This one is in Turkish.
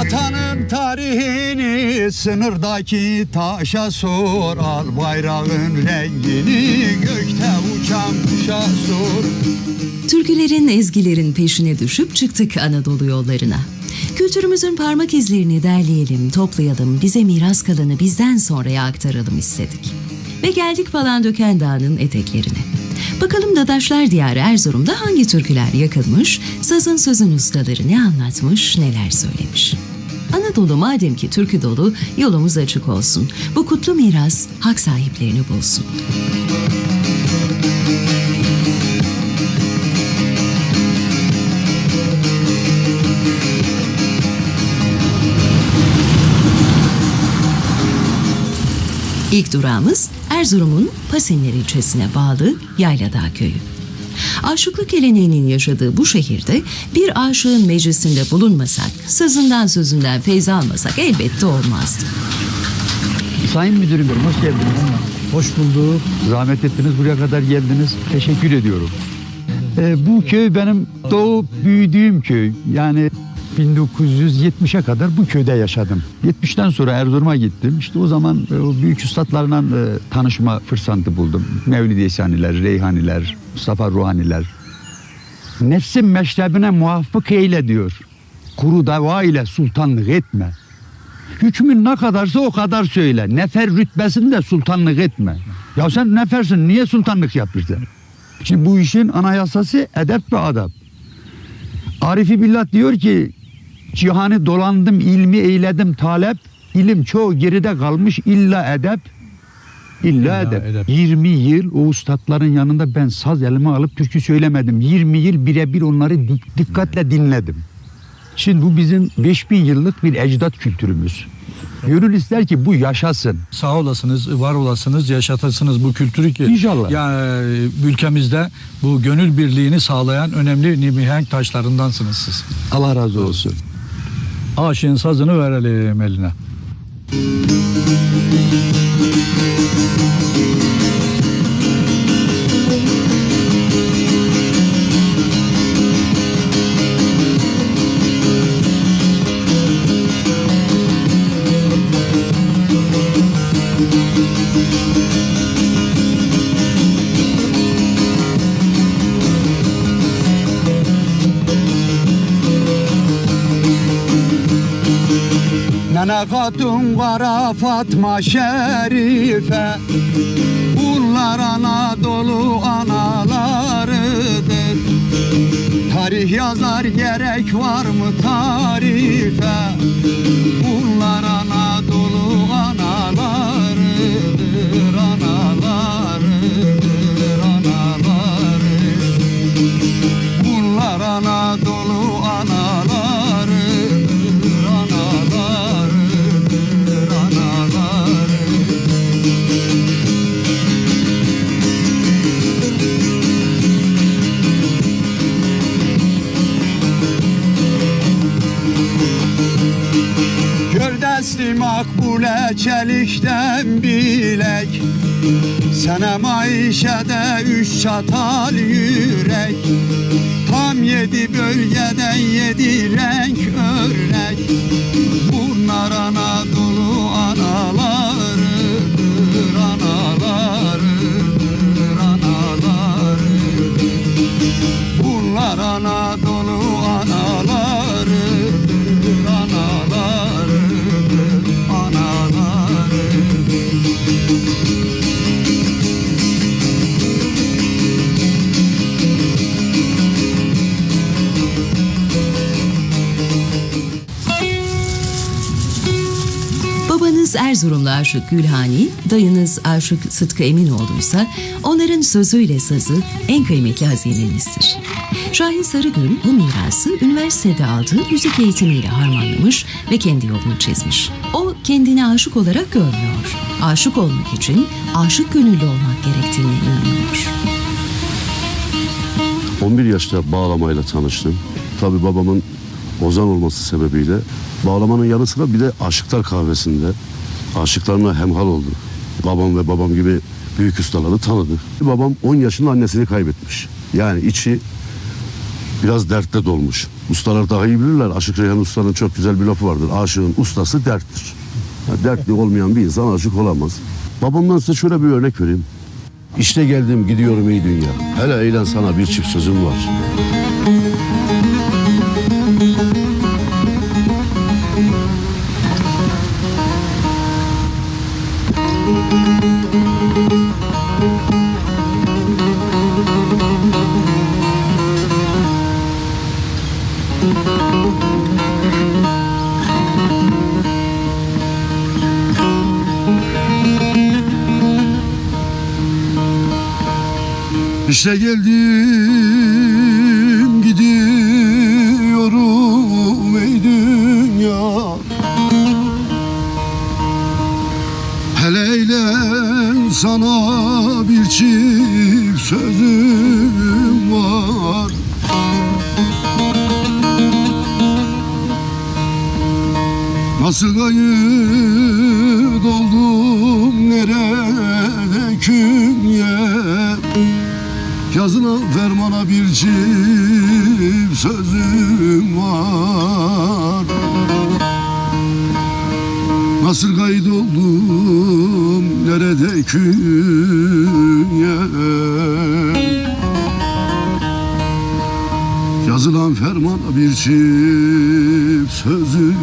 Vatanın tarihini sınırdaki taşa sor Al bayrağın rengini gökte uçan kuşa sor Türkülerin, ezgilerin peşine düşüp çıktık Anadolu yollarına. Kültürümüzün parmak izlerini derleyelim, toplayalım, bize miras kalanı bizden sonraya aktaralım istedik. Ve geldik Palandöken Dağı'nın eteklerine. Bakalım Dadaşlar Diyarı Erzurum'da hangi türküler yakılmış, sazın sözün ustaları ne anlatmış, neler söylemiş. Anadolu madem ki türkü dolu, yolumuz açık olsun. Bu kutlu miras hak sahiplerini bulsun. İlk durağımız Erzurum'un Pasinler ilçesine bağlı Yayladağ köyü. Aşıklık geleneğinin yaşadığı bu şehirde bir aşığın meclisinde bulunmasak, sözünden sözünden feyz almasak elbette olmazdı. Sayın Müdürüm hoş geldiniz. Hoş bulduk. Zahmet ettiniz buraya kadar geldiniz. Teşekkür ediyorum. Ee, bu köy benim doğup büyüdüğüm köy. Yani 1970'e kadar bu köyde yaşadım. 70'ten sonra Erzurum'a gittim. İşte o zaman e, o büyük üstadlarla e, tanışma fırsatı buldum. Mevlid Esaniler, Reyhaniler, Mustafa Ruhaniler. Nefsin meşrebine muvaffak eyle diyor. Kuru dava ile sultanlık etme. Hükmün ne kadarsa o kadar söyle. Nefer rütbesinde sultanlık etme. Ya sen nefersin niye sultanlık yapıyorsun? Şimdi bu işin anayasası edep ve adab. Arifi Billah diyor ki cihanı dolandım ilmi eyledim talep ilim çoğu geride kalmış illa edep illa edep. edep. 20 yıl o ustadların yanında ben saz elime alıp türkü söylemedim. 20 yıl birebir onları dik- dikkatle dinledim. Şimdi bu bizim 5000 yıllık bir ecdat kültürümüz. Gönül ister ki bu yaşasın. Sağ olasınız, var olasınız, yaşatasınız bu kültürü ki. İnşallah. Yani e, ülkemizde bu gönül birliğini sağlayan önemli mihenk taşlarındansınız siz. Allah razı olsun. Aşığın sazını verelim eline. Música Nene Hatun Kara Fatma Şerife. Bunlar Anadolu analarıdır. Tarih yazar gerek var mı tarife? Bunlar Anadolu makbule çelikten bilek. Sana maişede üç çatal yürek. Tam yedi bölgeden yedi renk örnek. Bunlar Anadolu analarıdır Babanız Erzurumlu Aşık Gülhani, dayınız Aşık Sıtkı Eminoğlu'ysa onların sözüyle sazı en kıymetli hazinenizdir. Şahin Sarıgül bu mirası üniversitede aldığı müzik eğitimiyle harmanlamış ve kendi yolunu çizmiş. O kendini aşık olarak görmüyor. Aşık olmak için aşık gönüllü olmak gerektiğine inanıyor. 11 yaşta bağlamayla tanıştım. Tabii babamın ozan olması sebebiyle bağlamanın yanı sıra bir de aşıklar kahvesinde aşıklarına hemhal oldu. Babam ve babam gibi büyük ustaları tanıdı. Babam 10 yaşında annesini kaybetmiş. Yani içi biraz dertte dolmuş. Ustalar daha iyi bilirler. Aşık Reyhan Usta'nın çok güzel bir lafı vardır. Aşığın ustası derttir. Ya dertli olmayan bir insan aşık olamaz. Babamdan size şöyle bir örnek vereyim. İşte geldim gidiyorum ey dünya. Hele eğlen sana bir çift sözüm var. İşte geldim Nasıl kayıt oldum nerede künye Yazına fermana bir çift sözüm var. Nasıl kaydoldum nerede künye Yazılan fermana bir çift sözüm